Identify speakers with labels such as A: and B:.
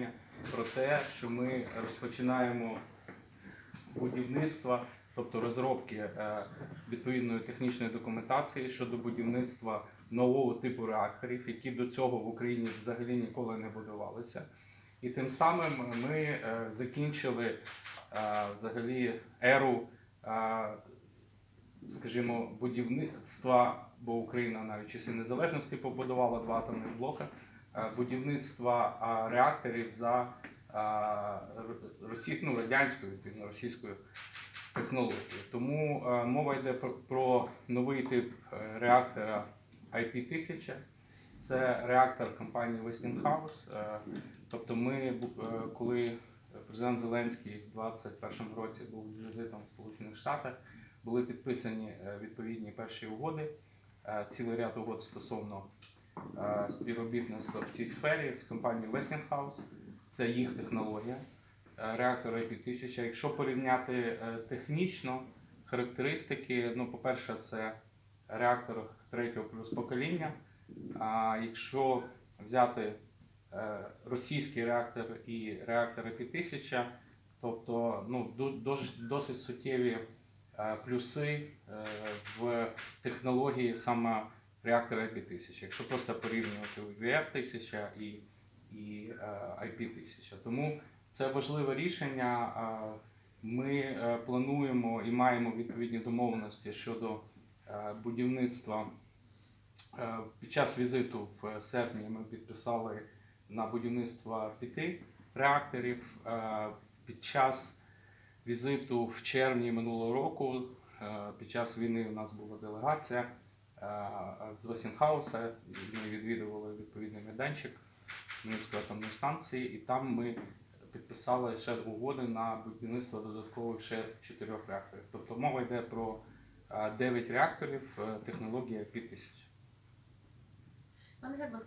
A: рішення про те, що ми розпочинаємо будівництва, тобто розробки е, відповідної технічної документації щодо будівництва нового типу реакторів, які до цього в Україні взагалі ніколи не будувалися. І тим самим ми е, закінчили е, взагалі еру, скажімо, будівництва, бо Україна навіть в часи незалежності побудувала два атомних блока, будівництва е, реакторів за російською, ну, радянською, відповідно, російською технологією. Тому е, мова йде про, новий тип е, реактора IP-1000. Це реактор компанії Westinghouse. Тобто, ми, коли президент Зеленський в 2021 році був з візитом в Сполучених Штатах, були підписані відповідні перші угоди, цілий ряд угод стосовно е, співробітництва в цій сфері з компанією Westinghouse. Це їх технологія, е, реактор IP-1000. Якщо порівняти е, технічно характеристики, ну, по-перше, це реактор третього плюс покоління. А якщо взяти російський реактор і реактор IP-1000, тобто ну, досить суттєві плюси в технології саме реактора IP-1000, якщо просто порівнювати VR-1000 і, і е, IP-1000. Тому це важливе рішення. Е, Ми е, плануємо і маємо відповідні домовленості щодо е, будівництва. Е, Під час візиту в серпні ми підписали на будівництво п'яти реакторів. Е, Під час візиту в червні минулого року, е, під час війни у нас була делегація е, з Весінхауса. Ми відвідували відповідний майданчик Хмельницької атомної станції, і там ми підписали ще угоди на будівництво додаткових ще чотирьох реакторів. Тобто мова йде про 9 реакторів е, технологія 5000.
B: Пане Герман,